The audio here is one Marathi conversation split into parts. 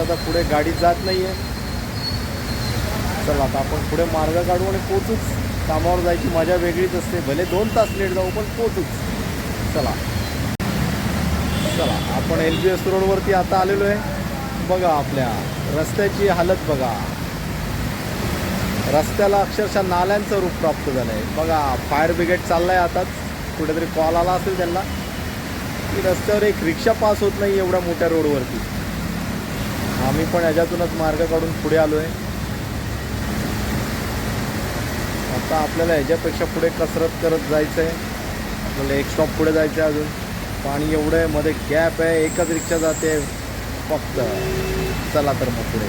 आता पुढे गाडी जात नाही आहे चला आता आपण पुढे मार्ग काढू आणि पोचूच कामावर जायची मजा वेगळीच असते. भले दोन तास लेट जाऊ पण पोचूच चला. चला आपण एल बी एस रोडवरती आता आलेलो आहे. बघा आपल्या रस्त्याची हालत बघा. रस्त्याला अक्षरशः नाल्यांचं रूप प्राप्त झालं आहे बघा फायर ब्रिगेड चाललं आहे आताच कुठेतरी कॉल आला असेल त्यांना. की रस्त्यावर एक रिक्षा पास होत नाही एवढ्या मोठ्या रोडवरती आम्ही पण ह्याच्यातूनच मार्ग काढून पुढे आलो आहे आता आपल्याला ह्याच्यापेक्षा पुढे कसरत करत जायचं आहे आपल्याला एक स्टॉप पुढे जायचं आहे अजून. पाणी एवढं आहे मध्ये गॅप आहे एकच रिक्षा जाते. फक्त. चला तर मग पुढे.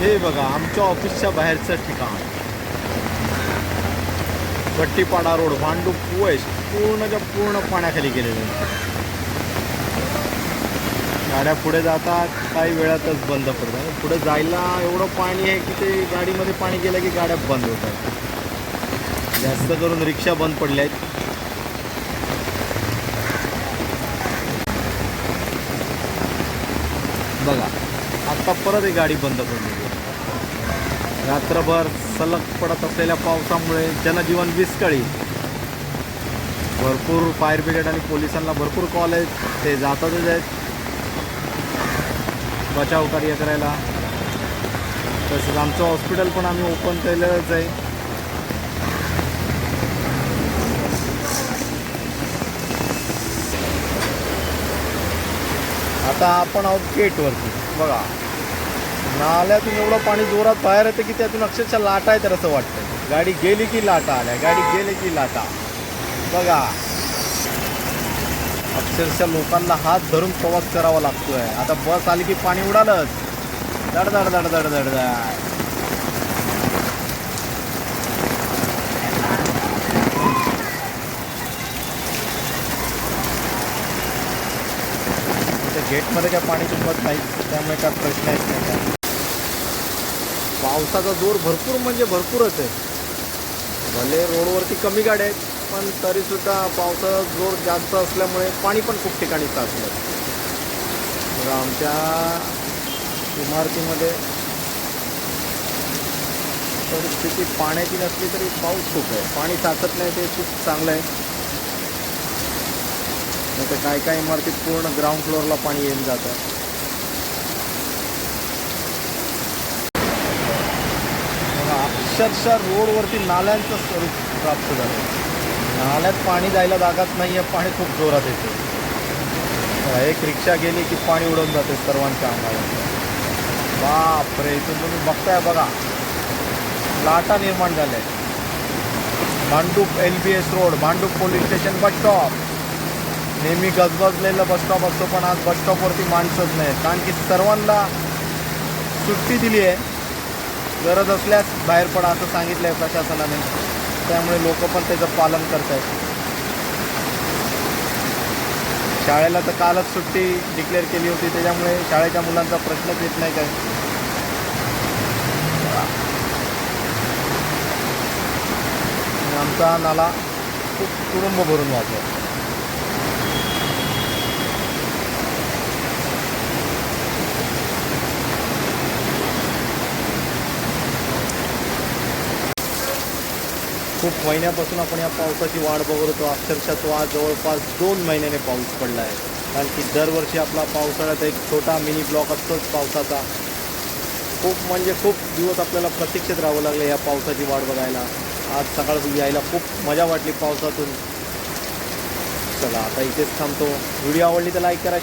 हे बघा आमच्या ऑफिसच्या बाहेरचं ठिकाण. भट्टीपाडा रोड भांडूप वेस्ट पूर्णच्या पूर्ण पाण्याखाली गेलेले गाड्या पुढे जातात काही वेळातच बंद पडतात. पुढे जायला एवढं पाणी आहे की ते गाडीमध्ये पाणी गेलं की गाड्या बंद होतात. जास्त करून रिक्षा बंद पडल्या आहेत. बघा आता परत ही गाडी बंद पडली. रात्रभर सलग पडत असलेल्या पावसामुळे जनजीवन विस्कळीत. भरपूर फायर ब्रिगेड आणि पोलिसांना भरपूर कॉल आहेत. ते जातातच आहेत. बचाव कार्य करायला. तसंच आमचं हॉस्पिटल पण आम्ही ओपन केलंच आहे. आता आपण आहोत गेटवरती. बघा. नाल्यातून एवढं पाणी जोरात बाहेर येतं की त्यातून अक्षरशः लाटा येतात असं वाटतं गाडी गेली की लाटा आल्या गाडी गेली की लाटा. बघा. अक्षरशः लोकांना हात धरून प्रवास करावा लागतोय. आता बस आली की पाणी उडालंच. धड धड धड धड धड धड गेटमध्ये काय पाणी तुंबत नाही त्यामुळे काय प्रश्न येत नाही काय? पावसाचा जोर भरपूर म्हणजे भरपूरच आहे. भले रोडवरती कमी गाड्या आहेत पण तरीसुद्धा पावसाचा जोर जास्त असल्यामुळे पाणी पण खूप ठिकाणी साचलं. बघा आमच्या इमारतीमध्ये परिस्थिती पाण्याची नसली तरी पाऊस खूप आहे. पाणी साचत नाही ते खूप चांगलं आहे. नाही तर काय काय इमारतीत पूर्ण ग्राउंड फ्लोअरला पाणी येऊन जातं. अक्षरशः रोडवरती नाल्यांचं स्वरूप प्राप्त झालं. नाल्यात पाणी जायला जागाच नाही आहे पाणी खूप जोरात येते. एक रिक्षा गेली की पाणी उडवून जाते सर्वांच्या अंगावर. बापरे इथून तुम्ही बघताय बघा. लाटा निर्माण झाल्या. आहेत Bhandup L B S road Bhandup police station bus stop. नेहमी गजबजलेलं बस स्टॉप असतो पण आज बस स्टॉपवरती माणसंच नाहीत कारण की सर्वांना सुट्टी दिली आहे गरज असल्यास बाहेर पडा असं सांगितलं आहे प्रशासनाने. त्यामुळे लोक पण त्याचं पालन करत आहेत शाळेला तर कालच सुट्टी डिक्लेअर केली होती त्याच्यामुळे शाळेच्या मुलांचा प्रश्नच येत नाही काय आमचा नाला खूप तुडुंब भरून वाहतो खूप महिन्यापासून आपण या पावसाची वाट बघत होतो. अक्षरशः तो आज जवळपास दोन महिन्याने पाऊस पडला आहे. कारण की दरवर्षी आपला पावसाळ्यात एक छोटा मिनी ब्लॉक असतोच पावसाचा. खूप म्हणजे खूप दिवस आपल्याला प्रतीक्षेत राहावं लागलं या पावसाची वाट बघायला. आज सकाळ यायला खूप मजा वाटली पावसातून. चला आता इथेच थांबतो. व्हिडिओ आवडली तर लाईक करा